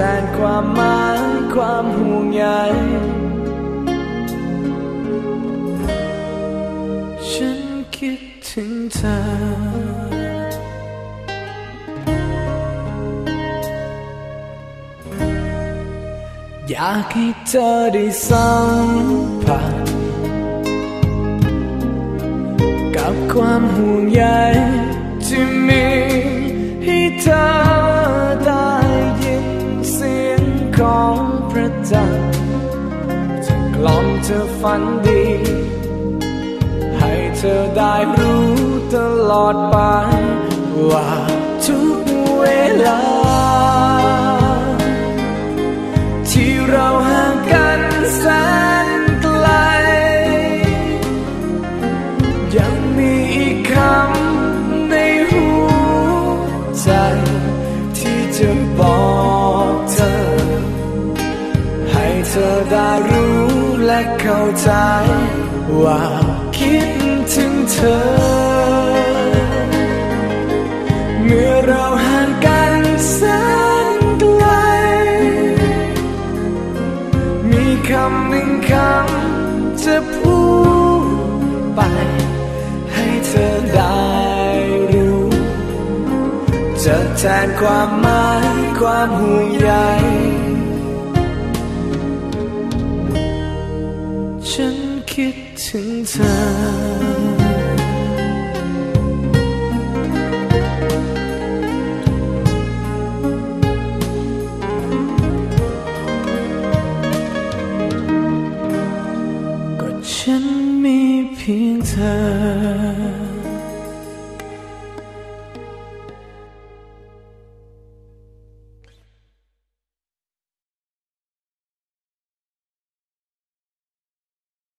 แทนความหมายความห่วงใยฉันคิดถึงเธออยากให้เธอได้สัมผัสกับความห่วงใยที่มีให้เธอ จ จะกล่อมเธอฝันดี ให้เธอได้รู้ตลอดไป ว่าทุกเวลา ว่าคิดถึงเธอ เมื่อเราห่างกันแสนไกล มีคำหนึ่งคำจะพูดไป ให้เธอได้รู้ จะแทนความหมายความห่วงใยฉัน คิดถึงเธอก็ฉันมีเพียงเธอ